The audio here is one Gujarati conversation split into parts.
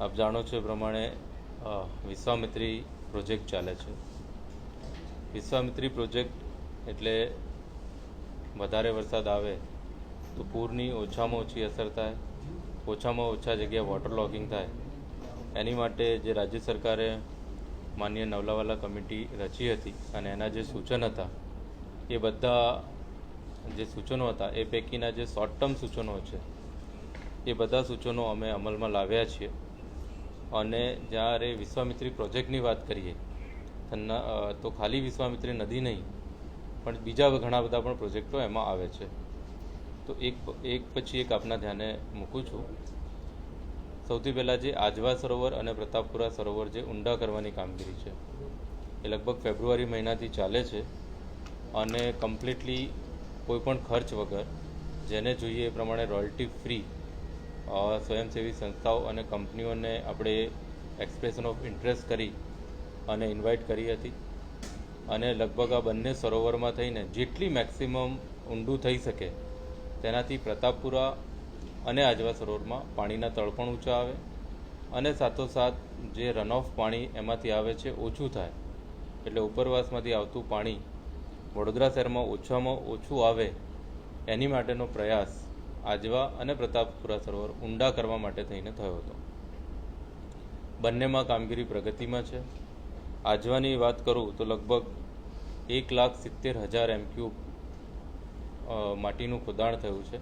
આપ જાણો છો એ પ્રમાણે વિશ્વામિત્રી પ્રોજેક્ટ ચાલે છે. વિશ્વામિત્રી પ્રોજેક્ટ એટલે વધારે વરસાદ આવે તો પૂરની ઓછામાં ઓછી અસર થાય, ઓછામાં ઓછા જગ્યાએ વોટર લોગિંગ થાય. એની માટે જે રાજ્ય સરકારે માન્ય નવલાવાલા કમિટી રચી હતી અને એના જે સૂચન હતા, એ બધા જે સૂચનો હતા, એ પૈકીના જે શોર્ટ ટર્મ સૂચનો છે, એ બધા સૂચનો અમે અમલમાં લાવ્યા છીએ. અને જ્યારે વિશ્વામિત્રી પ્રોજેક્ટની વાત કરીએ, તો ખાલી વિશ્વામિત્રી નદી નહીં, પણ બીજા ઘણા બધા પણ પ્રોજેક્ટો એમાં આવે છે. તો એક એક પછી એક આપના ધ્યાને મૂકું છું. સૌથી પહેલાં જે આજવા સરોવર અને પ્રતાપપુરા સરોવર જે ઊંડા કરવાની કામગીરી છે, એ લગભગ ફેબ્રુઆરી મહિનાથી ચાલે છે અને કમ્પ્લીટલી કોઈ પણ ખર્ચ વગર, જેને જોઈએ એ પ્રમાણે રોયલ્ટી ફ્રી સ્વયંસેવી સંસ્થાઓ અને કંપનીઓને આપણે એક્સપ્રેશન ઓફ ઇન્ટરેસ્ટ કરી અને ઇન્વાઇટ કરી હતી. અને લગભગ આ બંને સરોવરમાં થઈને જેટલી મેક્સિમમ ઊંડું થઈ શકે, તેનાથી પ્રતાપપુરા અને આજવા સરોવરમાં પાણીના તળ પણ ઊંચા આવે અને સાથોસાથ જે રન ઓફ પાણી એમાંથી આવે છે ઓછું થાય. એટલે ઉપરવાસમાંથી આવતું પાણી વડોદરા શહેરમાં ઓછામાં ઓછું આવે એની માટેનો પ્રયાસ આજવા અને પ્રતાપપુરા સરોવર ઊંડા કરવા માટે થઈને થયો હતો. બંનેમાં કામગીરી પ્રગતિમાં છે. આજવાની વાત કરું તો લગભગ એક લાખ સિત્તેર હજાર એમક્યુબ માટીનું ખોદાણ થયું છે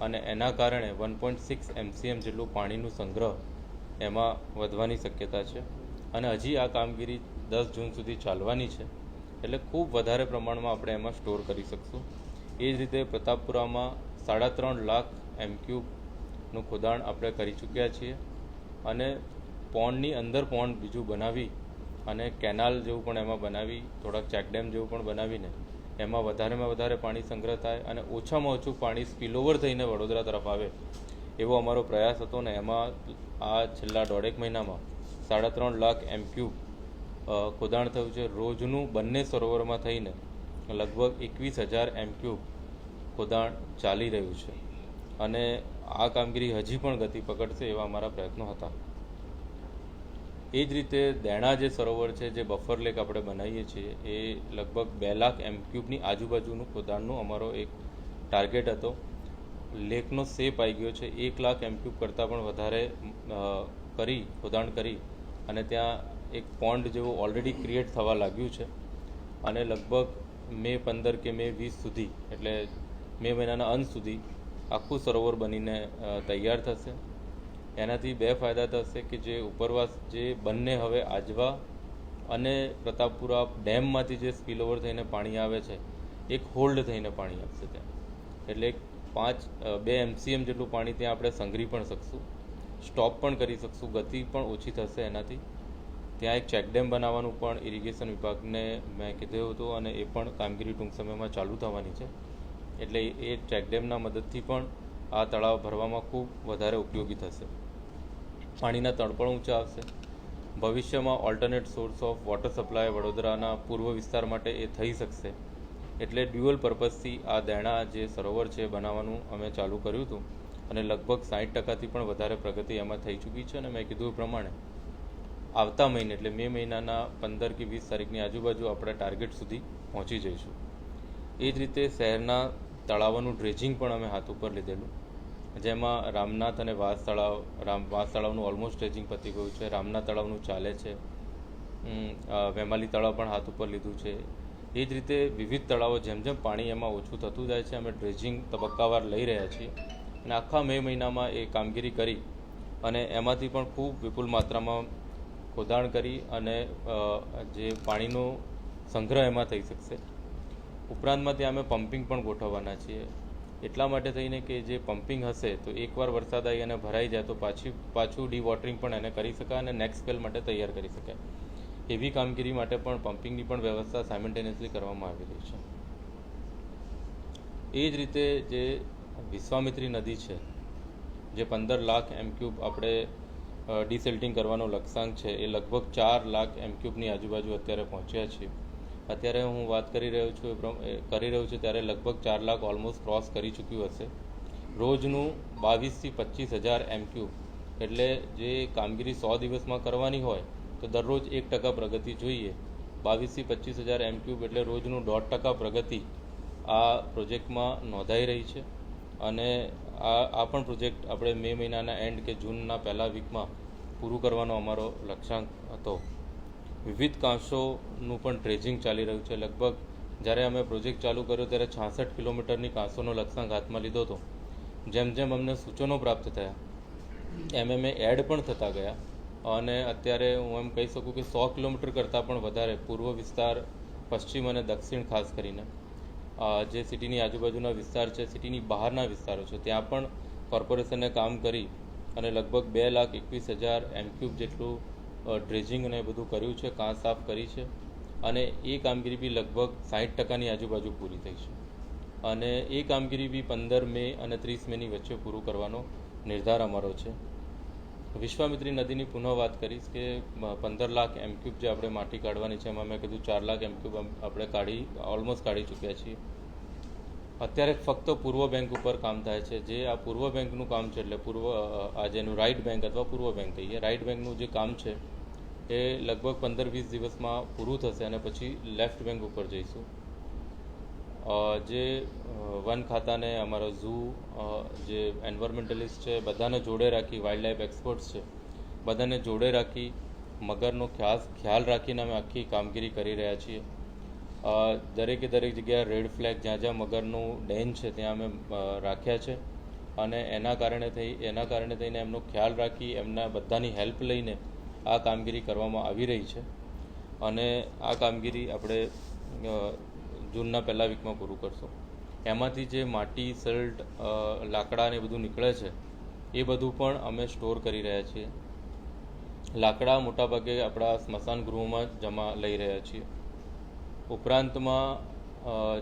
અને એના કારણે વન પોઈન્ટ સિક્સ એમસીએમ જેટલું પાણીનું સંગ્રહ એમાં વધવાની શક્યતા છે અને હજી આ કામગીરી દસ જૂન સુધી ચાલવાની છે એટલે ખૂબ વધારે પ્રમાણમાં આપણે એમાં સ્ટોર કરી શકશું. એ જ રીતે પ્રતાપપુરામાં સાડા ત્રણ લાખ એમક્યુબનું ખોદાણ આપણે કરી ચૂક્યા છીએ અને પોન્ડની અંદર પોન્ડ બીજું બનાવી અને કેનાલ જેવું પણ એમાં બનાવી, થોડાક ચેકડેમ જેવું પણ બનાવીને એમાં વધારેમાં વધારે પાણી સંગ્રહ થાય અને ઓછામાં ઓછું પાણી સ્પીલઓવર થઈને વડોદરા તરફ આવે એવો અમારો પ્રયાસ હતો ને એમાં આ છેલ્લા દોઢેક મહિનામાં સાડા ત્રણ લાખ એમક્યુબ ખોદાણ થયું છે. રોજનું બંને સરોવરમાં થઈને લગભગ એકવીસ હજાર એમક્યુબ ખોદાણ ચાલી રહ્યું છે. અને આ કામગીરી હજી પણ ગતિ પકડશે એવા અમારા પ્રયત્નો હતા. એ જ રીતે દેણા જે સરોવર છે, જે બફર લેક આપણે બનાવીએ છીએ, એ લગભગ બે લાખ એમ ક્યુબની આજુબાજુનું ખોદાણનું અમારો એક ટાર્ગેટ હતો. લેકનો સેપ આવી ગયો છે, એક લાખ એમ ક્યુબ કરતાં પણ વધારે કરી, ખોદાણ કરી અને ત્યાં એક પોન્ડ જેવું ઓલરેડી ક્રિએટ થવા લાગ્યું છે. અને લગભગ મે પંદર કે મે વીસ સુધી, એટલે મે મહિનાના અંત સુધી આખું સરોવર બનીને તૈયાર થશે. એનાથી બે ફાયદા થશે કે જે ઉપરવાસ જે બંને હવે આજવા અને પ્રતાપપુરા ડેમમાંથી જે સ્પીલઓવર થઈને પાણી આવે છે, એક હોલ્ડ થઈને પાણી આપશે ત્યાં. એટલે પાંચ બે એમસીએમ જેટલું પાણી ત્યાં આપણે સંઘરી પણ શકશું, સ્ટોપ પણ કરી શકશું, ગતિ પણ ઓછી થશે એનાથી. ત્યાં એક ચેકડેમ બનાવવાનું પણ ઇરિગેશન વિભાગને મેં કીધું હતું અને એ પણ કામગીરી ટૂંક સમયમાં ચાલુ થવાની છે. એટલે એ ચેકડેમના મદદથી પણ આ તળાવ ભરવામાં ખૂબ વધારે ઉપયોગી થશે. પાણીના તળ પણ ઊંચા આવશે. ભવિષ્યમાં alternate source of water supply વડોદરાના પૂર્વ વિસ્તાર માટે એ થઈ શકશે. એટલે ડ્યુઅલ પર્પઝથી આ દેણા જે સરોવર છે બનાવવાનું અમે ચાલુ કર્યું હતું. અને લગભગ સાઠ ટકાથી પણ વધારે પ્રગતિ એમાં થઈ ચૂકી છે અને મેં કીધું પ્રમાણે આવતા મહિને એટલે મે મહિનાના પંદર કે વીસ તારીખની આજુબાજુ આપણે ટાર્ગેટ સુધી પહોંચી જઈશું. એ જ રીતે શહેરના તળાવોનું ડ્રેજિંગ પણ અમે હાથ ઉપર લીધેલું. જેમાં રામનાથ અને વાસ તળાવ, રામ, વાસ તળાવનું ઓલમોસ્ટ ડ્રેજિંગ પતી ગયું છે. રામનાથ તળાવનું ચાલે છે. વેમાલી તળાવ પણ હાથ ઉપર લીધું છે. એ જ રીતે વિવિધ તળાવો જેમ જેમ પાણી એમાં ઓછું થતું જાય છે, અમે ડ્રેજિંગ તબક્કાવાર લઈ રહ્યા છીએ. અને આખા મે મહિનામાં એ કામગીરી કરી અને એમાંથી પણ ખૂબ વિપુલ માત્રામાં ખોદાણ કરી અને જે પાણીનો સંગ્રહ એમાં થઈ શકશે. ઉપરાંતમાં ત્યાં અમે પમ્પિંગ પણ ગોઠવવાના છીએ. એટલા માટે થઈને કે જે પમ્પિંગ હશે તો એકવાર વરસાદ આવી અને ભરાઈ જાય તો પાછી, પાછું ડી પણ એને કરી શકાય અને નેક્સ્ટ સ્પેલ માટે તૈયાર કરી શકાય. એવી કામગીરી માટે પણ પમ્પિંગની પણ વ્યવસ્થા સાયમલ્ટેનિયસલી કરવામાં આવી રહી છે. એ જ રીતે જે વિશ્વામિત્રી નદી છે, જે પંદર લાખ એમક્યુબ આપણે ડિસેલ્ટિંગ કરવાનો લક્ષ્યાંક છે, એ લગભગ ચાર લાખ એમક્યુબની આજુબાજુ અત્યારે પહોંચ્યા છીએ. અત્યારે હું વાત કરી રહ્યો છું, એ કરી રહ્યો છું ત્યારે લગભગ ચાર લાખ ઓલમોસ્ટ ક્રોસ કરી ચૂક્યું હશે. રોજનું બાવીસથી પચીસ હજાર એમક્યુબ એટલે જે કામગીરી સો દિવસમાં કરવાની હોય, તો દરરોજ એક ટકા પ્રગતિ જોઈએ. બાવીસથી પચીસ હજાર એમ ક્યુબ એટલે રોજનું દોઢ ટકા પ્રગતિ આ પ્રોજેક્ટમાં નોંધાઈ રહી છે. અને આ આ પણ પ્રોજેક્ટ આપણે મે મહિનાના એન્ડ કે જૂનના પહેલા વીકમાં પૂરું કરવાનો અમારો લક્ષ્યાંક હતો. વિવિધ કાંસોનું પણ ડ્રેજિંગ ચાલી રહ્યું છે. લગભગ જ્યારે અમે પ્રોજેક્ટ ચાલુ કર્યો ત્યારે છાસઠ કિલોમીટરની કાંસોનો લક્ષ્યાંક હાથમાં લીધો હતો. જેમ જેમ અમને સૂચનો પ્રાપ્ત થયા એમ એમ એડ પણ થતા ગયા અને અત્યારે હું એમ કહી શકું કે સો કિલોમીટર કરતાં પણ વધારે પૂર્વ વિસ્તાર, પશ્ચિમ અને દક્ષિણ ખાસ કરીને જે સિટીની આજુબાજુના વિસ્તાર છે, સિટીની બહારના વિસ્તારો છે, ત્યાં પણ કોર્પોરેશને કામ કરી અને લગભગ બે લાખ એકવીસ હજાર એમક્યુબ જેટલું ડ્રેજિંગ અને એ બધું કર્યું છે કાં સાફ કરી છે અને એ કામગીરી બી લગભગ સાઠ ટકાની આજુબાજુ પૂરી થઈ છે. અને એ કામગીરી બી પંદર મે અને ત્રીસ મેની વચ્ચે પૂરું કરવાનો નિર્ધાર અમારો છે. વિશ્વામિત્રી નદીની પુનઃ વાત કરીશ કે પંદર લાખ એમક્યુબ જે આપણે માટી કાઢવાની છે, એમાં મેં કીધું ચાર લાખ એમક્યુબ આપણે કાઢી ઓલમોસ્ટ કાઢી ચૂક્યા છીએ. અત્યારે ફક્ત પૂર્વ બેંક ઉપર કામ થાય છે. જે આ પૂર્વ બેંકનું કામ છે એટલે પૂર્વ આ જેનું રાઈટ બેંક અથવા પૂર્વ બેંક કહીએ રાઈટ બેંકનું જે કામ છે એ લગભગ પંદર વીસ દિવસમાં પૂરું થશે અને પછી લેફ્ટ બેંક ઉપર જઈશું. જે વન ખાતાને અમારો ઝૂ જે એન્વાયરમેન્ટલિસ્ટ છે, બધાને જોડે રાખી વાઇલ્ડ લાઈફ એક્સપર્ટ્સ છે, બધાને જોડે રાખી, મગરનો ખાસ ખ્યાલ રાખીને અમે આખી કામગીરી કરી રહ્યા છીએ. દરેકે દરેક જગ્યાએ રેડ ફ્લેગ, જ્યાં જ્યાં મગરનું ડેન છે, ત્યાં અમે રાખ્યા છે. અને એના કારણે થઈ, એના કારણે થઈને એમનો ખ્યાલ રાખી, એમના બધાની હેલ્પ લઈને આ કામગીરી કરવામાં આવી રહી છે અને આ કામગીરી આપણે જૂનના પહેલા વીકમાં પૂરું કરશું. એમાંથી જે માટી સલ્ટ લાકડા ને બધું નીકળે છે, એ બધું પણ અમે સ્ટોર કરી રહ્યા છીએ. લાકડા મોટાભાગે આપણા સ્મશાન ગૃહોમાં જમા લઈ રહ્યા છીએ. ઉપરાંતમાં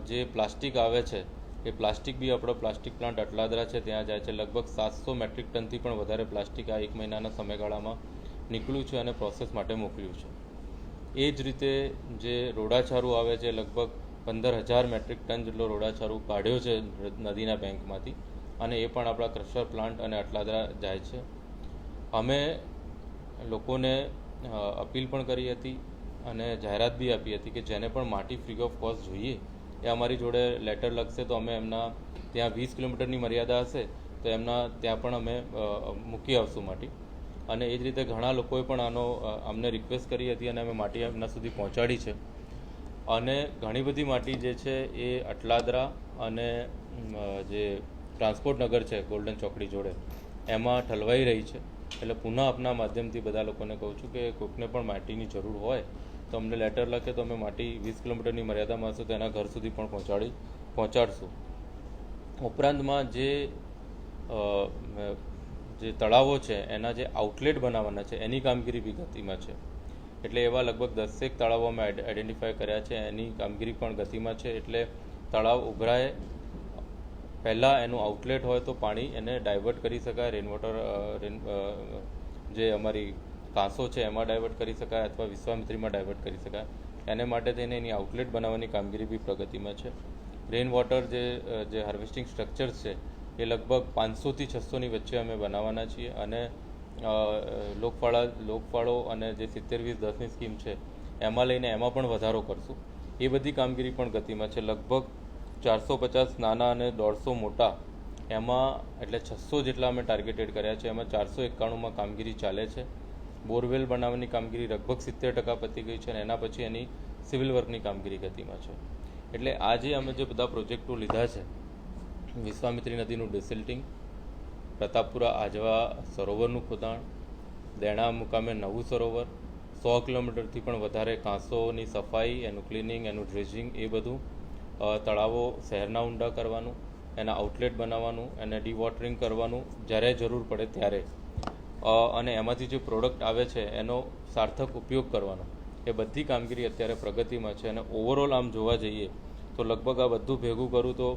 જે પ્લાસ્ટિક આવે છે, એ પ્લાસ્ટિક બી આપણો પ્લાસ્ટિક પ્લાન્ટ અટલાદરા છે, ત્યાં જાય છે. લગભગ સાતસો મેટ્રિક ટનથી પણ વધારે પ્લાસ્ટિક આ એક મહિનાના સમયગાળામાં નીકળ્યું છે અને પ્રોસેસ માટે મોકલ્યું છે. એ જ રીતે જે રોડાછારું આવે છે, લગભગ પંદર હજાર મેટ્રિક ટન જેટલો રોડાછારું કાઢ્યો છે નદીના બેંકમાંથી અને એ પણ આપણા ક્રશર પ્લાન્ટ અને અટલાદરા જાય છે. અમે લોકોને અપીલ પણ કરી હતી અને જાહેરાત બી આપી હતી કે જેને પણ માટી ફ્રી ઓફ કોસ્ટ જોઈએ, એ અમારી જોડે લેટર લખશે તો અમે એમના, ત્યાં વીસ કિલોમીટરની મર્યાદા હશે, તો એમના ત્યાં પણ અમે મૂકી આવશું માટી. અને એ જ રીતે ઘણા લોકોએ પણ આનો અમને રિક્વેસ્ટ કરી હતી અને અમે માટી એમના સુધી પહોંચાડી છે. અને ઘણી બધી માટી જે છે એ અટલાદરા અને જે ટ્રાન્સપોર્ટ નગર છે ગોલ્ડન ચોકડી જોડે, એમાં ઠલવાઈ રહી છે. એટલે પુનઃ આપના માધ્યમથી બધા લોકોને કહું છું કે કોઈકને પણ માટીની જરૂર હોય, તો અમને લેટર લખે તો અમે માટી વીસ કિલોમીટરની મર્યાદામાં હશે તો એના ઘર સુધી પણ પહોંચાડી, પહોંચાડશું. ઉપરાંતમાં જે જે તળાવો છે, એના જે આઉટલેટ બનાવવાના છે, એની કામગીરી બી ગતિમાં છે. એટલે એવા લગભગ દસેક તળાવો અમે આઈડેન્ટિફાય કર્યા છે, એની કામગીરી પણ ગતિમાં છે. એટલે તળાવ ઉભરાય, પહેલાં એનું આઉટલેટ હોય તો પાણી એને ડાયવર્ટ કરી શકાય રેનવોટર રેન જે અમારી કાંસો છે, એમાં ડાયવર્ટ કરી શકાય અથવા વિશ્વામિત્રીમાં ડાયવર્ટ કરી શકાય. એને માટે થઈને એની આઉટલેટ બનાવવાની કામગીરી બી પ્રગતિમાં છે. રેન વોટર જે જે હાર્વેસ્ટિંગ સ્ટ્રક્ચર્સ છે એ લગભગ પાંચસોથી છસોની વચ્ચે અમે બનાવવાના છીએ અને લોકફાળા લોકફાળો અને જે સિત્તેર વીસ દસની સ્કીમ છે, એમાં લઈને એમાં પણ વધારો કરશું. એ બધી કામગીરી પણ ગતિમાં છે. લગભગ ચારસો પચાસ નાના અને દોઢસો મોટા એમાં એટલે છસો જેટલા અમે ટાર્ગેટેડ કર્યા છે. એમાં ચારસો એકાણુંમાં કામગીરી ચાલે છે. બોરવેલ બનાવવાની કામગીરી લગભગ સિત્તેર ટકા પતી ગઈ છે અને એના પછી એની સિવિલ વર્કની કામગીરી ગતિમાં છે. એટલે આજે અમે જે બધા પ્રોજેક્ટો લીધા છે વિશ્વામિત્રી નદીનું ડિસિલ્ટિંગ પ્રતાપપુરા આજવા સરોવરનું ખોદાણ, દેણા મુકામે નવું સરોવર, સો કિલોમીટરથી પણ વધારે કાંસોની સફાઈ, એનું ક્લિનિંગ એનું ડ્રેજિંગ એ બધું તળાવો શહેરના ઊંડા કરવાનું, એના આઉટલેટ બનાવવાનું, એને ડીવોટરિંગ કરવાનું જ્યારે જરૂર પડે ત્યારે. અને એમાંથી જે પ્રોડક્ટ આવે છે એનો સાર્થક ઉપયોગ કરવાનો. એ બધી કામગીરી અત્યારે પ્રગતિમાં છે અને ઓવરઓલ આમ જોવા જઈએ તો લગભગ આ બધું ભેગું કરું તો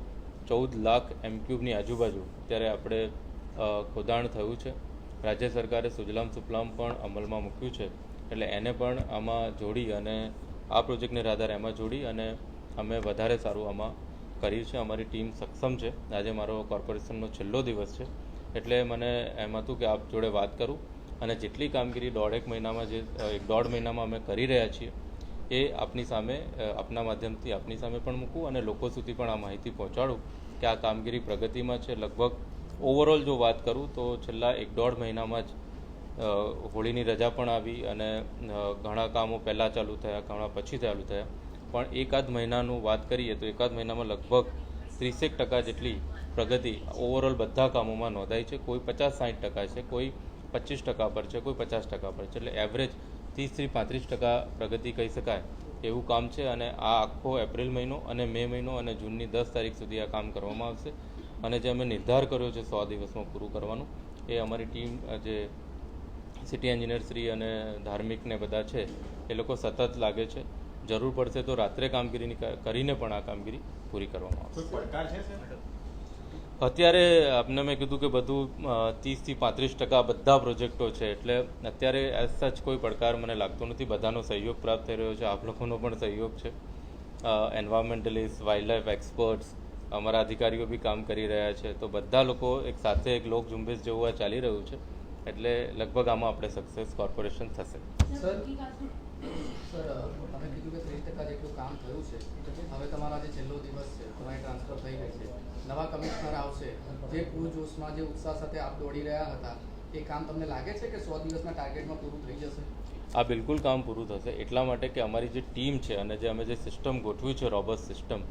ચૌદ લાખ એમક્યુબની આજુબાજુ અત્યારે આપણે ખોદાણ થયું છે. રાજ્ય સરકારે સુજલામ સુફલામ પણ અમલમાં મૂક્યું છે. એટલે એને પણ આમાં જોડી અને આ પ્રોજેક્ટને આધારે એમાં જોડી અને અમે વધારે સારું આમાં કર્યું છે. અમારી ટીમ સક્ષમ છે. આજે મારો કોર્પોરેશનનો છેલ્લો દિવસ છે. એટલે મને એમ હતું કે આપ જોડે વાત કરું. અને જેટલી કામગીરી દોઢેક મહિનામાં જે એક દોઢ મહિનામાં અમે કરી રહ્યા છીએ એ આપની સામે આપના માધ્યમથી આપની સામે પણ મૂકું અને લોકો સુધી પણ આ માહિતી પહોંચાડું કે આ કામગીરી પ્રગતિમાં છે. લગભગ ઓવરઓલ જો વાત કરું તો છેલ્લા એક દોઢ મહિનામાં જ હોળીની રજા પણ આવી અને ઘણા કામો પહેલાં ચાલુ થયા, ઘણા પછી ચાલુ થયા. પણ એકાદ મહિનાનું વાત કરીએ તો એકાદ મહિનામાં લગભગ ત્રીસેક ટકા જેટલી પ્રગતિ ઓવરઓલ બધા કામોમાં નોંધાઈ છે. કોઈ પચાસ સાઠ ટકા છે, કોઈ પચીસ ટકા પર છે, કોઈ પચાસ ટકા પર છે. એટલે એવરેજ ત્રીસથી પાંત્રીસ ટકા પ્રગતિ કહી શકાય એવું કામ છે અને આ આખો એપ્રિલ મહિનો અને મે મહિનો અને જૂનની દસ તારીખ સુધી આ કામ કરવામાં આવશે. અને જે અમે નિર્ધાર કર્યો છે સો દિવસમાં પૂરું કરવાનું, એ અમારી ટીમ જે સિટી એન્જિનિયર શ્રી અને ધાર્મિક ને બધા છે, એ લોકો સતત લાગે છે. જરૂર પડશે તો રાત્રે કામગીરીની કરીને પણ આ કામગીરી પૂરી કરવામાં આવશે. પડકાર છે અત્યારે આપને મેં કીધું કે બધું ત્રીસથી પાંત્રીસ ટકા બધા પ્રોજેક્ટો છે એટલે અત્યારે એઝ સચ કોઈ પડકાર મને લાગતો નથી. બધાનો સહયોગ પ્રાપ્ત થઈ રહ્યો છે. આપ લોકોનો પણ સહયોગ છે. એન્વાયરમેન્ટલિસ્ટ વાઇલ્ડ એક્સપર્ટ્સ અમારા અધિકારીઓ બી કામ કરી રહ્યા છે. તો બધા લોકો એક સાથે એક લોક ઝુંબેશ જેવું આ ચાલી રહ્યું છે એટલે લગભગ આમાં આપણે સક્સેસ કોર્પોરેશન થશે. સર સર તમે કીધું કે ત્રીસ ટકા જેટલું કામ થયું છે. હવે તમારા જે છેલ્લો દિવસ છે તમારી ટ્રાન્સફર થઈ ગઈ છે? નવા કમિશનર આવશે, જે પૂરજોશમાં જે ઉત્સાહ સાથે આપ દોડી રહ્યા હતા, એ કામ તમને લાગે છે કે સો દિવસના ટાર્ગેટમાં પૂરું થઈ જશે? આ બિલકુલ કામ પૂરું થશે. એટલા માટે કે અમારી જે ટીમ છે અને જે અમે જે સિસ્ટમ ગોઠવી છે રોબસ સિસ્ટમ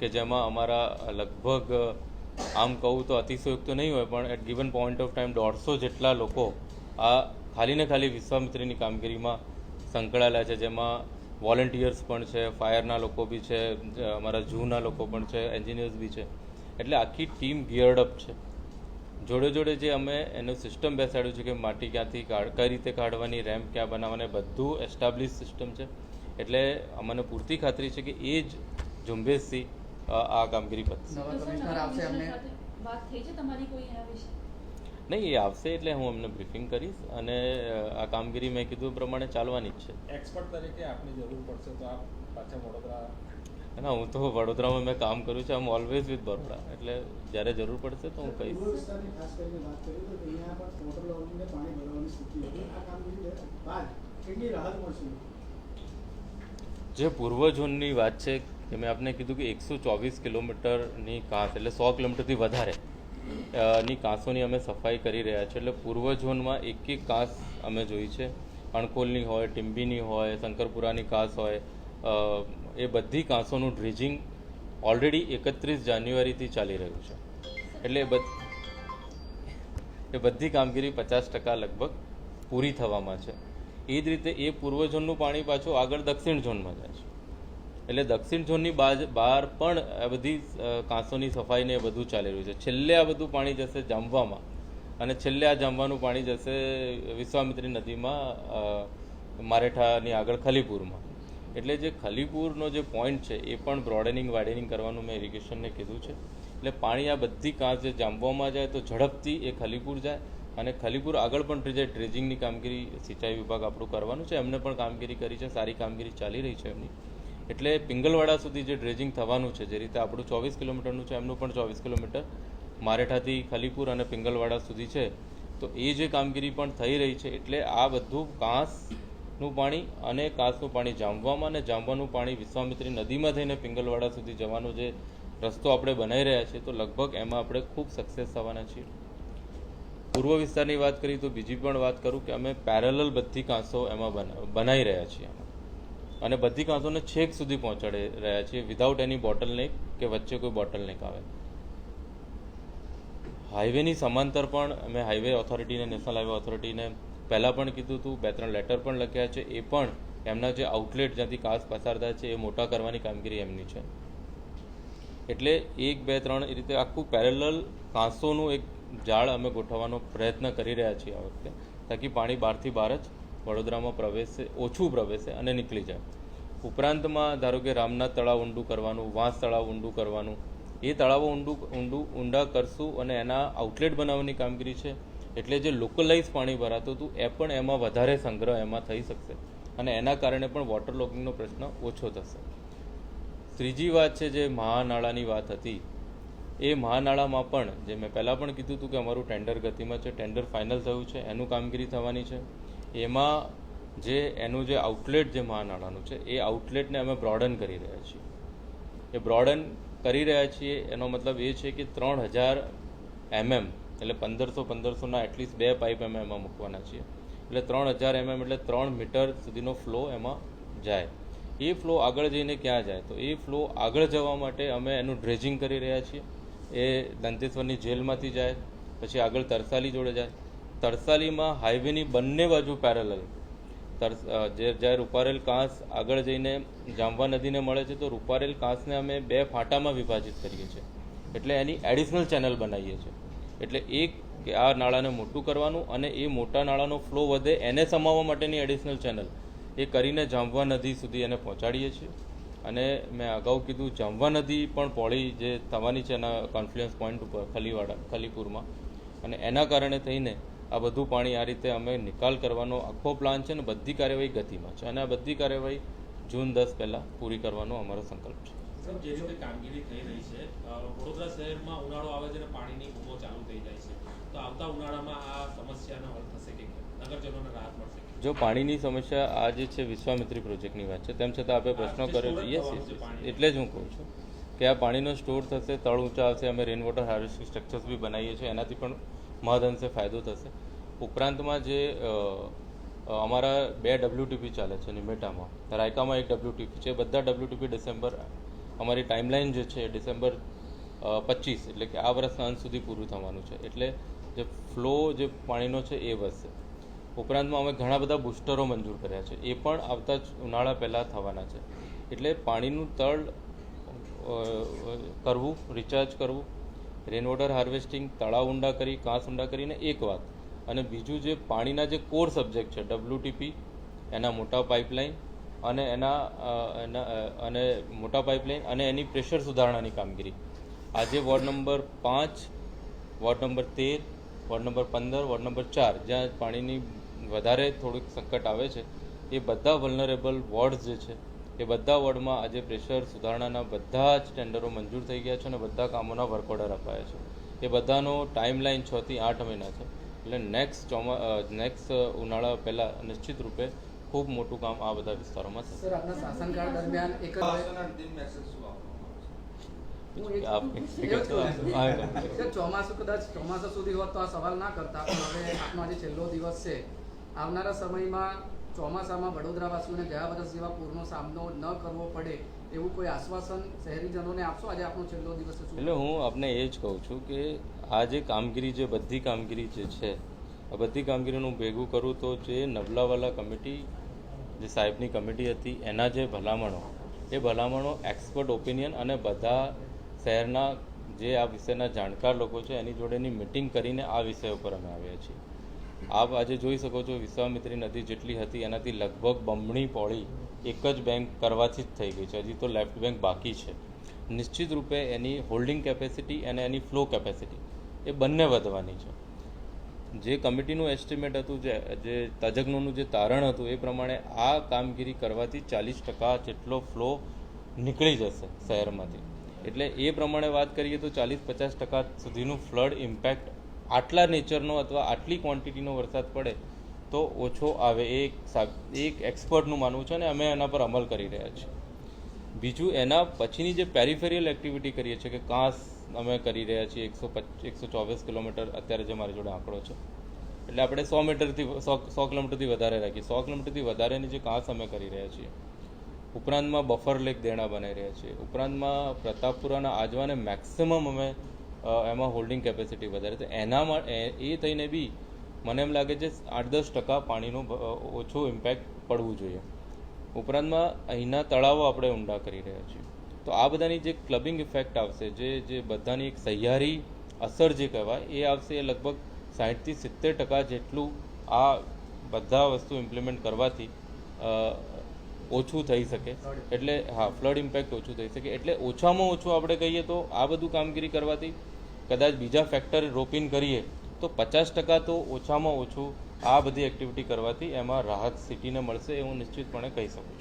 કે જેમાં અમારા લગભગ, આમ કહું તો અતિશયોક્ત નહીં હોય, પણ at given point of time દોઢસો જેટલા લોકો આ ખાલી ને ખાલી વિશ્વામિત્રીની કામગીરીમાં સંકળાયેલા છે. જેમાં વોલેન્ટિયર્સ પણ છે ફાયરના લોકો બી છે અમારા ઝૂના લોકો પણ છે એન્જિનિયર્સ બી છે. એટલે આખી ટીમ ગિયર્ડ અપ છે. જોડે જોડે જે અમે એનું સિસ્ટમ બેસાડ્યું છે કે માટી ક્યાંથી કાઢ કઈ રીતે કાઢવાની રેમ્પ ક્યાં બનાવવાની બધું એસ્ટાબ્લિશ સિસ્ટમ છે. એટલે અમને પૂરતી ખાતરી છે કે એ જ ઝુંબેશથી આ કામગીરી પતશે નવા તો સર, કમિશનર નવા આવશે કમિશનર એમને સાથે વાત થઈ છે તમારી કોઈ એના વિશે? નહીં એ આવશે એટલે હું એમને બ્રીફિંગ કરીશ અને આ કામગીરી મેં કીધું એ પ્રમાણે ચાલવાની જ છે. એક્સપર્ટ તરીકે આપની જરૂર પડશે તો આપ પાછા વડોદરા ના હું તો વડોદરામાં મેં કામ કર્યું છે આમ ઓલવેઝ વિથ બરોડા. એટલે જ્યારે જરૂર પડશે તો હું કહીશ. જે પૂર્વ ઝોનની વાત છે કે મેં આપને કીધું કે એકસો ચોવીસ કિલોમીટરની કાંસ એટલે સો કિલોમીટરથી વધારે ની કાંસોની અમે સફાઈ કરી રહ્યા છીએ. એટલે પૂર્વ ઝોનમાં એક એક કાંસ અમે જોઈ છે. અણકોલની હોય ટીંબીની હોય શંકરપુરાની કાંસ હોય એ બધી કાંસોનું ડ્રેજિંગ ઓલરેડી એકત્રીસ જાન્યુઆરીથી ચાલી રહ્યું છે. એટલે એ એ બધી કામગીરી પચાસ ટકા લગભગ પૂરી થવામાં છે. એ જ રીતે એ પૂર્વ ઝોનનું પાણી પાછું આગળ દક્ષિણ ઝોનમાં જાય છે. એટલે દક્ષિણ ઝોનની બાજ, બહાર પણ આ બધી કાંસોની સફાઈને એ બધું ચાલી રહ્યું છે. છેલ્લે આ બધું પાણી જશે જામવામાં અને છેલ્લે આ જામવાનું પાણી જશે વિશ્વામિત્રી નદીમાં મારેઠાની આગળ ખલીપુરમાં. એટલે જે ખલીપુરનો જે પોઈન્ટ છે, એ પણ બ્રોડનિંગ વાઇડનિંગ કરવાનું મેં ઇરિગેશનને કીધું છે. એટલે પાણી આ બધી કાંસ જે જામવામાં જાય તો ઝડપથી એ ખલીપુર જાય અને ખલીપુર આગળ પણ જે ડ્રેજિંગની કામગીરી, સિંચાઈ વિભાગ આપણું કરવાનું છે, એમને પણ કામગીરી કરી છે, સારી કામગીરી ચાલી રહી છે એમની. એટલે પિંગલવાડા સુધી જે ડ્રેજિંગ થવાનું છે, જે રીતે આપણું ચોવીસ કિલોમીટરનું છે, એમનું પણ ચોવીસ કિલોમીટર મારેઠાથી ખલીપુર અને પિંગલવાડા સુધી છે. તો એ જે કામગીરી પણ થઈ રહી છે, એટલે આ બધું કાંસનું પાણી અને કાંસનું પાણી જામવામાં અને જામવાનું પાણી વિશ્વામિત્રી નદીમાં થઈને પિંગલવાડા સુધી જવાનો જે રસ્તો આપણે બનાવી રહ્યા છીએ, તો લગભગ એમાં આપણે ખૂબ સક્સેસ થવાના છીએ. પૂર્વ વિસ્તારની વાત કરી તો બીજી પણ વાત કરું કે અમે પેરેલલ બધી કાંસો એમાં બના- બનાવી રહ્યા છીએ. અને બધી કાંસોને છેક સુધી પહોંચાડી રહ્યા છીએ વિધાઉટ એની બોટલ નેક કે વચ્ચે કોઈ બોટલ નેક આવે હાઈવેની સમાંતર પણ અમે હાઈવે ઓથોરિટીને નેશનલ હાઈવે ઓથોરિટીને પહેલાં પણ કીધું હતું બે ત્રણ લેટર પણ લખ્યા છે, એ પણ એમના જે આઉટલેટ જ્યાંથી કાસ પસાર થાય છે, એ મોટા કરવાની કામગીરી એમની છે. એટલે એક, બે, ત્રણ એ રીતે આખું પેરેલલ કાંસોનું એક જાળ અમે ગોઠવવાનો પ્રયત્ન કરી રહ્યા છીએ આ વખતે, તાકી પાણી બહારથી બહાર જ વડોદરામાં પ્રવેશે, ઓછું પ્રવેશે અને નીકળી જાય. ઉપરાંતમાં ધારો કે રામનાથ તળાવ ઊંડું કરવાનું, વાંસ તળાવ ઊંડું કરવાનું, એ તળાવો ઊંડું ઊંડું ઊંડા કરશું અને એના આઉટલેટ બનાવવાની કામગીરી છે. એટલે જે લોકલાઇઝ પાણી ભરાતું હતું, એ પણ એમાં વધારે સંગ્રહ એમાં થઈ શકશે. અને એના કારણે પણ વોટર લોગિંગનો પ્રશ્ન ઓછો થશે. ત્રીજી વાત છે જે મહાનાળાની વાત હતી, એ મહાનાળામાં પણ, જે મેં પહેલાં પણ કીધું હતું કે અમારું ટેન્ડર ગતિમાં છે ટેન્ડર ફાઇનલ થયું છે, એનું કામગીરી થવાની છે. એમાં જે, એનું જે આઉટલેટ જે મહાનાળાનું છે, એ આઉટલેટને અમે બ્રોડન કરી રહ્યા છીએ. એ બ્રોડન કરી રહ્યા છીએ, એનો મતલબ એ છે કે ત્રણ હજાર એમએમ એટલે પંદરસો, પંદરસોના એટલીસ્ટ બે પાઇપ અમે એમાં મૂકવાના છીએ. એટલે ત્રણ હજાર એમએમ એટલે ત્રણ મીટર સુધીનો ફ્લો એમાં જાય. એ ફ્લો આગળ જઈને ક્યાં જાય? તો એ ફ્લો આગળ જવા માટે અમે એનું ડ્રેજિંગ કરી રહ્યા છીએ. એ દંતેશ્વરની જેલમાંથી જાય, પછી આગળ તરસાલી જોડે જાય. તરસાલીમાં હાઈવેની બંને બાજુ પેરેલલ તરસ જે, જ્યારે રૂપારેલ કાંસ આગળ જઈને જાંબા નદીને મળે છે, તો રૂપારેલ કાંસને અમે બે ફાંટામાં વિભાજિત કરીએ છીએ. એટલે એની એડિશનલ ચેનલ બનાવીએ છીએ. એટલે એક કે આ નાળાને મોટું કરવાનું અને એ મોટા નાળાનો ફ્લો વધે એને સમાવવા માટેની એડિશનલ ચેનલ એ કરીને જામવા નદી સુધી એને પહોંચાડીએ છીએ. અને મેં અગાઉ કીધું જામવા નદી પણ પોળી જે થવાની છે એના કોન્ફ્લુઅન્સ પોઈન્ટ ઉપર, ખલીવાડા, ખલીપુરમાં. અને એના કારણે થઈને આ બધું પાણી આ રીતે અમે નિકાલ કરવાનો આખો પ્લાન છે ને બધી કાર્યવાહી ગતિમાં છે. અને આ બધી કાર્યવાહી જૂન દસ પહેલાં પૂરી કરવાનો અમારો સંકલ્પ છે. સાહેબ જે રીતે કામગીરી થઈ રહી છે વડોદરા શહેરમાં ઉનાળો આવે છે અને પાણીની બૂમો ચાલુ થઈ જાય છે. તો આવતા ઉનાળામાં આ સમસ્યાનો હલ થશે કે નગરજનોને રાહત મળશે જો પાણીની સમસ્યા આ જે છે વિશ્વામિત્રી પ્રોજેક્ટની વાત છે તેમ છતાં આપણે પ્રશ્નો કર્યો storage યસ થવાનું છે પાણી. એટલે જ હું કહું છું કે આ પાણીનો સ્ટોર થશે તળ ઊંચા આવશે અમે રેન વોટર હાર્વેસ્ટિંગ સ્ટ્રક્ચર્સ બી બનાવીએ છીએ એનાથી પણ મહદઅંશે ફાયદો થશે. ઉપરાંતમાં જે અમારા બે ડબ્લ્યુટીપી ચાલે છે નિમેટામાં. રાયકામાં એક ડબ્લ્યુટીપી છે બધા ડબ્લ્યુટીપી ડિસેમ્બર અમારી ટાઈમલાઈન જે છે ડિસેમ્બર પચીસ, એટલે કે આ વર્ષના અંત સુધી પૂરું થવાનું છે. એટલે જે ફ્લો જે પાણીનો છે એ વધશે. ઉપરાંતમાં અમે ઘણા બધા બૂસ્ટરો મંજૂર કર્યા છે. એ પણ આવતા જ ઉનાળા પહેલાં થવાના છે. એટલે પાણીનું તળ કરવું રિચાર્જ કરવું રેન વોટર હાર્વેસ્ટિંગ તળાવ ઊંડા કરી કાંસ ઊંડા કરીને એક વાત. અને બીજું જે પાણીના જે કોર સબ્જેક્ટ છે ડબ્લ્યુટીપી એના મોટા પાઇપલાઇન અને એના અને મોટા પાઇપલાઇન અને એની પ્રેશર સુધારણાની કામગીરી. આજે વોર્ડ નંબર પાંચ વોર્ડ નંબર તેર વોર્ડ નંબર પંદર વોર્ડ નંબર ચાર, જ્યાં પાણીની વધારે થોડુંક સંકટ આવે છે, એ બધા વલનરેબલ વોર્ડ્સ જે છે, એ બધા વોર્ડમાં આજે પ્રેશર સુધારણાના બધા જ ટેન્ડરો મંજૂર થઈ ગયા છે અને બધા કામોના વર્ક ઓર્ડર અપાયા છે. એ બધાનો ટાઈમ લાઈન છથી આઠ મહિના છે. એટલે નેક્સ્ટ ચોમા નેક્સ્ટ ઉનાળા પહેલાં નિશ્ચિત રૂપે ખૂબ મોટું કામ આ બધા વિસ્તારોમાં થશે. ચોમાસું કદાચ ચોમાસા સુધી હોત તો આ સવાલ ના કરતા પણ હવે આપનો આજે છેલ્લો દિવસ છે. આવનારા સમયમાં ચોમાસામાં વડોદરાવાસીઓને ગયા વર્ષ જેવા પૂરનો સામનો ન કરવો પડે એવું કોઈ આશ્વાસન શહેરીજનોને આપશો? આજે આપનો છેલ્લો દિવસ છે. એટલે હું આપને એ જ કહું છું કે આ જે કામગીરી જે બધી કામગીરી જે છે આ બધી કામગીરીનું ભેગું કરું તો જે નબલાવાલા કમિટી જે સાહેબની કમિટી હતી, એના જે ભલામણો, એ ભલામણો એક્સપર્ટ ઓપિનિયન અને બધા શહેરના જે આ વિષયના જાણકાર લોકો છે, એની જોડેની મિટિંગ કરીને આ વિષય ઉપર અમે આવ્યા છીએ. આપ આજે જોઈ શકો છો, વિશ્વામિત્રી નદી જેટલી હતી, એનાથી લગભગ બમણી પોળી એક જ બેંક કરવાથી જ થઈ ગઈ છે. હજી તો લેફ્ટ બેંક બાકી છે. નિશ્ચિત રૂપે એની હોલ્ડિંગ કેપેસિટી અને એની ફ્લો કેપેસિટી એ બંને વધવાની છે. જે કમિટીનું એસ્ટિમેટ હતું, જે જે તજજ્ઞોનું જે તારણ હતું, એ પ્રમાણે આ કામગીરી કરવાથી ચાલીસ ટકા જેટલો ફ્લો નીકળી જશે શહેરમાંથી. એટલે એ પ્રમાણે વાત કરીએ તો ચાલીસ પચાસ ટકા સુધીનું ફ્લડ ઇમ્પેક્ટ આટલા નેચરનો અથવા આટલી ક્વોન્ટિટીનો વરસાદ પડે તો ઓછો આવે. એ એક એક એક્સપર્ટનું માનવું છે અને અમે એના પર અમલ કરી રહ્યા છીએ. બીજું, એના પછીની જે પેરિફેરિયલ એક્ટિવિટી કરીએ છીએ કે કાંસ અમે કરી રહ્યા છીએ એકસો એકસો ચોવીસ કિલોમીટર અત્યારે જે મારી જોડે આંકડો છે. એટલે આપણે સો મીટરથી સો સો કિલોમીટરથી વધારે રાખીએ. સો કિલોમીટરથી વધારેની જે કાંસ અમે કરી રહ્યા છીએ, ઉપરાંતમાં બફર લેક દેણા બનાવી રહ્યા છીએ. ઉપરાંતમાં પ્રતાપપુરાના આજવાને મેક્સિમમ અમે એમાં હોલ્ડિંગ કેપેસિટી વધારે તો એના એ થઈને બી મને એમ લાગે છે આઠ દસ ટકા પાણીનો ઓછો ઇમ્પેક્ટ પડવું જોઈએ. ઉપરાંતમાં અહીંના તળાવો આપણે ઊંડા કરી રહ્યા છીએ. તો આ બધાની જે ક્લબિંગ ઇફેક્ટ આવશે જે જે બધાની એક સહિયારી અસર જે કહેવાય એ આવશે એ લગભગ સાઠથી સિત્તેર ટકા જેટલું આ બધા વસ્તુ ઇમ્પ્લિમેન્ટ કરવાથી ઓછું થઈ શકે. એટલે હા ફ્લડ ઇમ્પેક્ટ ઓછું થઈ શકે. એટલે ઓછામાં ઓછું આપણે કહીએ તો આ બધું કામગીરી કરવાથી કદાચ બીજા ફેક્ટર રોપિન કરીએ તો પચાસ ટકા તો ઓછામાં ઓછું આ બધી એક્ટિવિટી કરવાથી એમાં રાહત સિટીને મળશે એ હું નિશ્ચિતપણે કહી શકું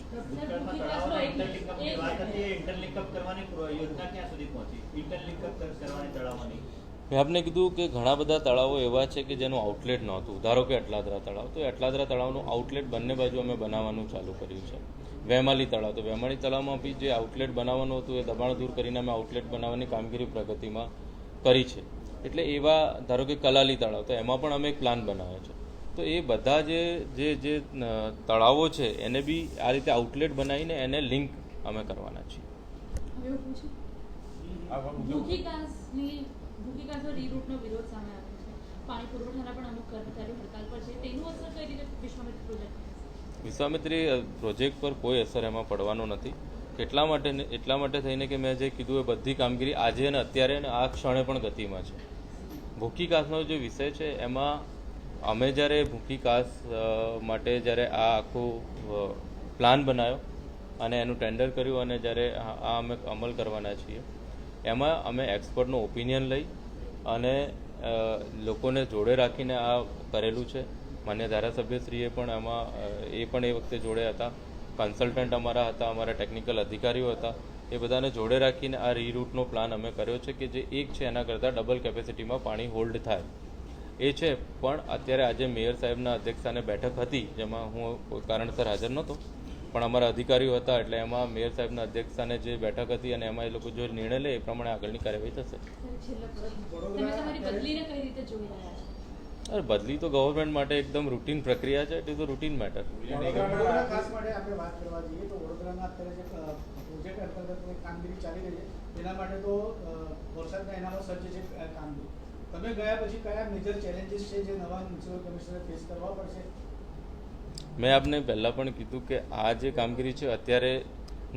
મેં આપને કીધું કે ઘણા બધા તળાવો એવા છે કે જેનું આઉટલેટ નહોતું. ધારો કે અટલાદરા તળાવ. તો અટલાદરા તળાવનું આઉટલેટ બંને બાજુ અમે બનાવવાનું ચાલુ કર્યું છે. વેમાલી તળાવ. તો વેમાલી તળાવમાં બી જે આઉટલેટ બનાવવાનું હતું, એ દબાણ દૂર કરીને અમે આઉટલેટ બનાવવાની કામગીરી પ્રગતિમાં કરી છે. એટલે એવા, ધારો કે કલાલી તળાવ, તો એમાં પણ અમે એક પ્લાન બનાવ્યો છે. તો એ બધા જે જે જે તળાવો છે એને બી આ રીતે આઉટલેટ બનાવીને એને લિંક અમે કરવાના છીએ. વિશ્વામિત્ર પ્રોજેક્ટ વિશ્વામિત્રી પ્રોજેક્ટ પર કોઈ અસર એમાં પડવાનો નથી. એટલા માટે એટલા માટે થઈને કે મેં જે કીધું એ બધી કામગીરી આજે અને અત્યારે અને આ ક્ષણે પણ ગતિમાં છે. ભૂખી કાસનો જે વિષય છે એમાં અમે જ્યારે ભૂખી કાસ માટે જ્યારે આ આખું પ્લાન બનાવ્યો અને એનું ટેન્ડર કર્યું અને જ્યારે આ આ અમે અમલ કરવાના છીએ, એમાં અમે એક્સપર્ટનો ઓપિનિયન લઈ અને લોકોને જોડે રાખીને આ કરેલું છે. માન્ય ધારાસભ્યશ્રીએ પણ એમાં એ પણ એ વખતે જોડે હતા. કન્સલ્ટન્ટ અમારા હતા, અમારા ટેકનિકલ અધિકારીઓ હતા. એ બધાને જોડે રાખીને આ રીરૂટનો પ્લાન અમે કર્યો છે કે જે એક છે, એના કરતાં ડબલ કેપેસિટીમાં પાણી હોલ્ડ થાય. એ છે પણ અત્યારે આજે મેયર સાહેબના અધ્યક્ષસ્થાને બેઠક હતી જેમાં હું કોઈ કારણસર હાજર નહોતો. પણ અમારા અધિકારીઓ હતા એટલે એમાં મેયર સાહેબના અધ્યક્ષસ્થાને જે બેઠક હતી અને એમાં એ લોકો જો નિર્ણય લે એ પ્રમાણે આગળની કાર્યવાહી થશે. છેલ્લો પ્રશ્ન તમે તમારી બદલીને કઈ રીતે જોઈ રહ્યા છો? અરે બદલી તો ગવર્મેન્ટ માટે એકદમ રૂટીન પ્રક્રિયા છે it is a routine matter Vadodara ખાસ માટે આપણે વાત કરવા જઈએ તો વડોદરામાં અત્યારે જે અ, પ્રોજેક્ટ અંતર્ગત કામગીરી ચાલી રહી છે એના માટે તો વરસાદના એનામાં સજ્જ છે કામગીરી. તમે ગયા પછી કયા મેજર ચેલેન્જીસ છે જે નવા મ્યુનિસિપલ કમિશનર ફેસ કરવા પડશે? મેં આપને પહેલાં પણ કીધું કે આ જે કામગીરી છે અત્યારે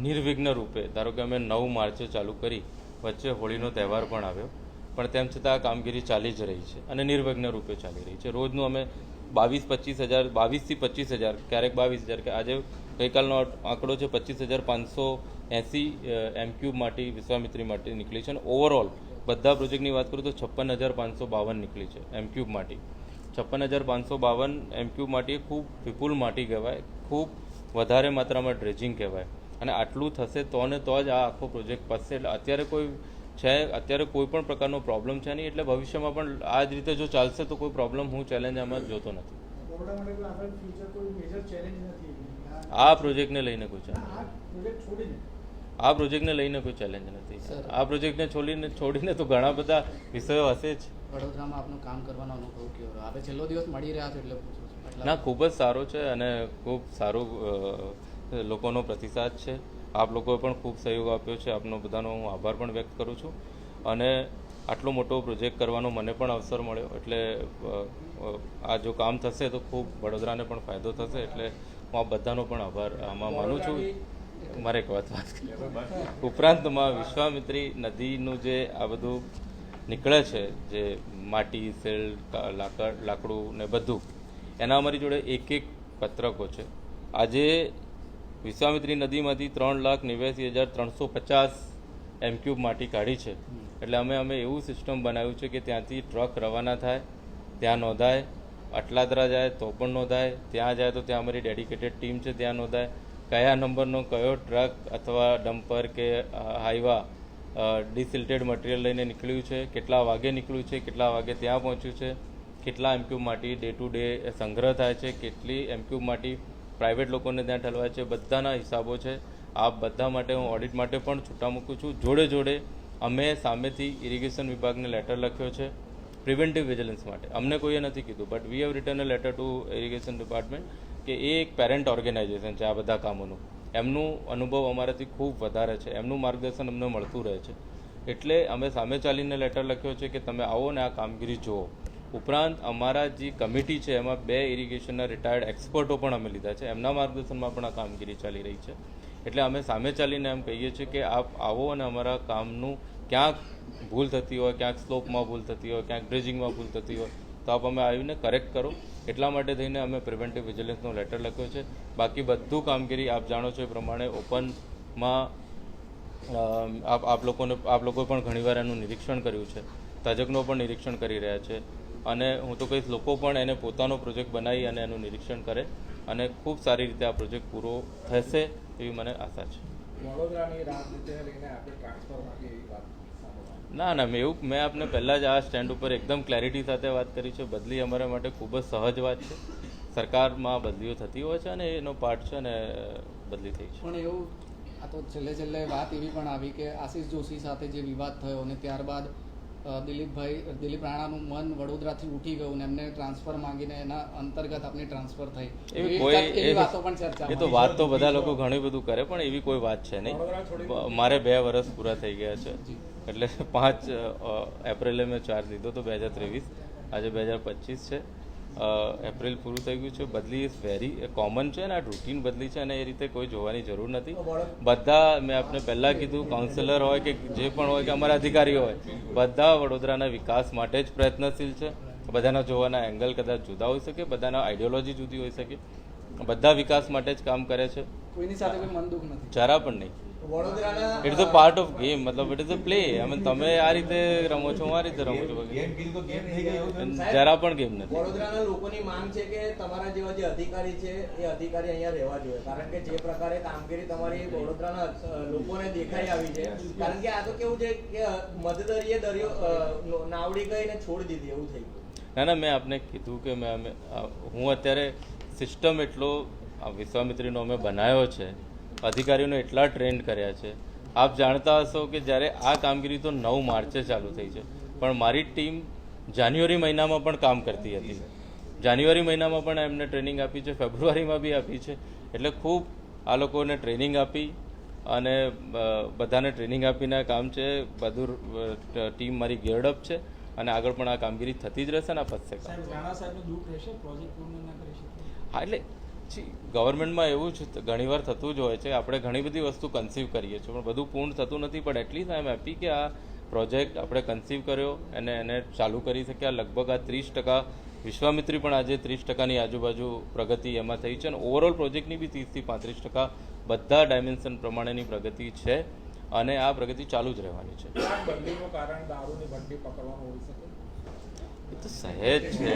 નિર્વિઘ્ન રૂપે, ધારો કે અમે નવ માર્ચે ચાલુ કરી, વચ્ચે હોળીનો તહેવાર પણ આવ્યો, પણ તેમ છતાં આ કામગીરી ચાલી જ રહી છે અને નિર્વિઘ્ન રૂપે ચાલી રહી છે. રોજનું અમે બાવીસ, પચીસ હજાર, બાવીસથી પચીસ હજાર, ક્યારેક બાવીસ હજાર, કે આજે ગઈકાલનો આંકડો છે પચીસ હજાર પાંચસો એંસી એમક્યુબ માટે, વિશ્વામિત્રી માટે નીકળી છે અને ઓવરઓલ બધા પ્રોજેક્ટની વાત કરું તો છપ્પન હજાર પાંચસો બાવન નીકળી છે એમક્યુબ માટી. છપ્પન હજાર પાંચસો બાવન એમક્યુબ માટી ખૂબ વિપુલ માટી કહેવાય ખૂબ વધારે માત્રામાં ડ્રેજિંગ કહેવાય. અને આટલું થશે તો ને તો જ આ આખો પ્રોજેક્ટ પતશે. એટલે અત્યારે કોઈ છે અત્યારે કોઈ પણ પ્રકારનો પ્રોબ્લેમ છે નહીં. એટલે ભવિષ્યમાં પણ આ જ રીતે જો ચાલશે તો કોઈ પ્રોબ્લેમ હું ચેલેન્જ આમાં જોતો નથી. આ પ્રોજેક્ટને લઈને કોઈ ચેલેન્જ આ પ્રોજેક્ટને લઈને કોઈ ચેલેન્જ નથી. સર. આ પ્રોજેક્ટને છોડીને છોડીને તો ઘણા બધા વિષયો હશે જ. વડોદરામાં આપનું કામ કરવાનો અનુભવ કેવો રહ્યો? આપણે છેલ્લો દિવસ મળી રહ્યા છો એટલે પૂછું ના ખૂબ જ સારો છે અને ખૂબ સારું લોકોનો પ્રતિસાદ છે. આપ લોકોએ પણ ખૂબ સહયોગ આપ્યો છે. આપનો બધાનો હું આભાર પણ વ્યક્ત કરું છું. અને આટલો મોટો પ્રોજેક્ટ કરવાનો મને પણ અવસર મળ્યો. એટલે આ જો કામ થશે તો ખૂબ વડોદરાને પણ ફાયદો થશે. એટલે હું આ બધાનો પણ આભાર આમાં માનું છું. મારે એક વાત વાત કરી ઉપરાંતમાં વિશ્વામિત્રી નદીનું જે આ બધું નીકળે છે, જે માટી સેલ લાકડ, લાકડું ને બધું, એના અમારી જોડે એક એક પત્રકો છે. આજે વિશ્વામિત્રી નદીમાંથી ત્રણ લાખ નેવ્યાસી હજાર ત્રણસો પચાસ એમક્યુબ માટી કાઢી છે. એટલે અમે અમે એવું સિસ્ટમ બનાવ્યું છે કે ત્યાંથી ટ્રક રવાના થાય, ત્યાં નોંધાય અટલાદરા જાય તો પણ નોંધાય, ત્યાં જાય તો ત્યાં અમારી ડેડિકેટેડ ટીમ છે, ત્યાં નોંધાય. કયા નંબરનો કયો ટ્રક અથવા ડમ્પર કે હાઈવા ડિસિલ્ટેડ મટીરિયલ લઈને નીકળ્યું છે? કેટલા વાગે નીકળ્યું છે? કેટલા વાગે ત્યાં પહોંચ્યું છે? કેટલા એમક્યુબ માટી ડે ટુ ડે સંગ્રહ થાય છે? કેટલી એમક્યુબ માટી પ્રાઇવેટ લોકોને ત્યાં ઠલવાય છે? બધાના હિસાબો છે. આ બધા માટે હું ઓડિટ માટે પણ છૂટા મૂકું છું. જોડે જોડે અમે સામેથી ઇરિગેશન વિભાગને લેટર લખ્યો છે પ્રિવેન્ટિવ વિજિલન્સ માટે. અમને કોઈએ નથી કીધું but we have return a letter to irrigation department કે એ એક પેરેન્ટ ઓર્ગેનાઇઝેશન છે આ બધા કામોનું. એમનું અનુભવ અમારાથી ખૂબ વધારે છે. એમનું માર્ગદર્શન અમને મળતું રહે છે. એટલે અમે સામે ચાલીને લેટર લખ્યો છે કે તમે આવો ને આ કામગીરી જુઓ. ઉપરાંત અમારા જે કમિટી છે, એમાં બે ઇરિગેશનના રિટાયર્ડ એક્સપર્ટો પણ અમે લીધા છે. એમના માર્ગદર્શનમાં પણ આ કામગીરી ચાલી રહી છે. એટલે અમે સામે ચાલીને એમ કહીએ છીએ કે આપ આવો અને અમારા કામનું ક્યાંક ભૂલ થતી હોય, ક્યાંક સ્લોપમાં ભૂલ થતી હોય, ક્યાંક ડ્રેજિંગમાં ભૂલ થતી હોય તો આપ અમે આવીને કરેક્ટ કરો. એટલા માટે થઈને અમે પ્રિવેન્ટિવ વિજિલન્સનો લેટર લખ્યો છે. બાકી બધું કામગીરી આપ જાણો છો એ પ્રમાણે ઓપનમાં આપ આપ લોકોને, આપ લોકોએ પણ ઘણીવાર એનું નિરીક્ષણ કર્યું છે. તજજ્ઞો પણ નિરીક્ષણ કરી રહ્યા છે. અને હું તો કહીશ, લોકો પણ એને પોતાનો પ્રોજેક્ટ બનાવી અને એનું નિરીક્ષણ કરે અને ખૂબ સારી રીતે આ પ્રોજેક્ટ પૂરો થશે એવી મને આશા છે. વડોદરાની રાજનીતિને લઈને આપણે ટ્રાન્સફર માંગે એવી વાત. ના ના મેં એવું મેં આપને પહેલાં જ આ સ્ટેન્ડ ઉપર એકદમ ક્લેરિટી સાથે વાત કરી છે. બદલી અમારા માટે ખૂબ જ સહજ વાત છે. સરકારમાં બદલીઓ થતી હોય છે અને એનો પાર્ટ છે અને બદલી થઈ છે. પણ એવું આ તો છેલ્લે છેલ્લે વાત એવી પણ આવી કે આશીષ જોશી સાથે જે વિવાદ થયો અને ત્યારબાદ દિલીપભાઈ દિલીપ રાણાનું મન વડોદરાથી ઉઠી ગયું ને એમને ટ્રાન્સફર માંગીને એના અંતર્ગત આપની ટ્રાન્સફર થઈ. એવી કોઈ વાતો પણ એ તો વાત તો બધા લોકો ઘણું બધું કરે પણ એવી કોઈ વાત છે નહીં. મારે બે વર્ષ પૂરા થઈ ગયા છે. એટલે પાંચ એપ્રિલે મેં ચાર્જ લીધો તો બે હજાર ત્રેવીસ. આજે બે હજાર પચીસ છે. એપ્રિલ પૂરું થઈ ગયું છે. બદલી ઇઝ વેરી કોમન છે ને આ રૂટીન બદલી છે અને એ રીતે કોઈ જોવાની જરૂર નથી. બધા મેં આપને પહેલાં કીધું કાઉન્સિલર હોય કે જે પણ હોય કે અમારા અધિકારીઓ હોય બધા વડોદરાના વિકાસ માટે જ પ્રયત્નશીલ છે. બધાના જોવાના એંગલ કદાચ જુદા હોઈ શકે બધાના આઈડિયોલોજી જુદી હોઈ શકે. બધા વિકાસ માટે જ કામ કરે છે. કોઈની સાથે કોઈ મન દુઃખ નથી. જરા પણ નહીં. વડોદરાના is a part of game મતલબ it is a play I mean તમે આ રીતે રમો છો હું આ રીતે રમું છું. ગેમ કીધું તો ગેમ થઈ ગઈ જરા પણ ગેમ નથી. વડોદરાના લોકોની માંગ છે કે તમારા જેવા જે અધિકારી છે એ અધિકારી અહીંયા રહેવા જોઈએ. કારણ કે જે પ્રકારે કામગીરી તમારી વડોદરાના લોકોને દેખાઈ આવી છે. કારણ કે આ તો કેવું છે કે મધદરીએ મધદરિયે દરિયો નાવડી ગઈને છોડી દીધી એવું થઈ ગયું. ના ના મેં આપને કીધું કે મેં હું અત્યારે સિસ્ટમ એટલો વિશ્વામિત્રીનો અમે બનાવ્યો છે અધિકારીઓને એટલા ટ્રેન્ડ કર્યા છે. આપ જાણતા હશો કે જ્યારે આ કામગીરી તો નવ માર્ચે ચાલુ થઈ છે. પણ મારી ટીમ જાન્યુઆરી મહિનામાં પણ કામ કરતી હતી. જાન્યુઆરી મહિનામાં પણ એમને ટ્રેનિંગ આપી છે. ફેબ્રુઆરીમાં બી આપી છે. એટલે ખૂબ આ લોકોને ટ્રેનિંગ આપી અને બધાને ટ્રેનિંગ આપીને કામ છે. બધું ટીમ મારી ગિયર્ડ અપ છે અને આગળ પણ આ કામગીરી થતી જ રહેશે ને આ પતશે હા એટલે ગવર્મેન્ટમાં એવું જ ઘણીવાર થતું જ હોય છે, આપણે ઘણી બધી વસ્તુ કન્સીવ કરીએ છીએ, પણ બધું પૂર્ણ થતું નથી, પણ એટલીસ્ટ આઈ એમ હેપી કે આ પ્રોજેક્ટ આપણે કન્સીવ કર્યો, અને એને ચાલુ કરી શક્યા, લગભગ આ ત્રીસ ટકા, વિશ્વામિત્રી પણ આજે ત્રીસ ટકાની આજુબાજુ પ્રગતિ એમાં થઈ છે, અને ઓવરઓલ પ્રોજેક્ટની બી ત્રીસથી પાંત્રીસ ટકા બધા ડાયમેન્શન પ્રમાણેની પ્રગતિ છે, અને આ પ્રગતિ ચાલુ જ રહેવાની છે. કારણ દારૂની પકડવાનું એ તો સહેજ છે.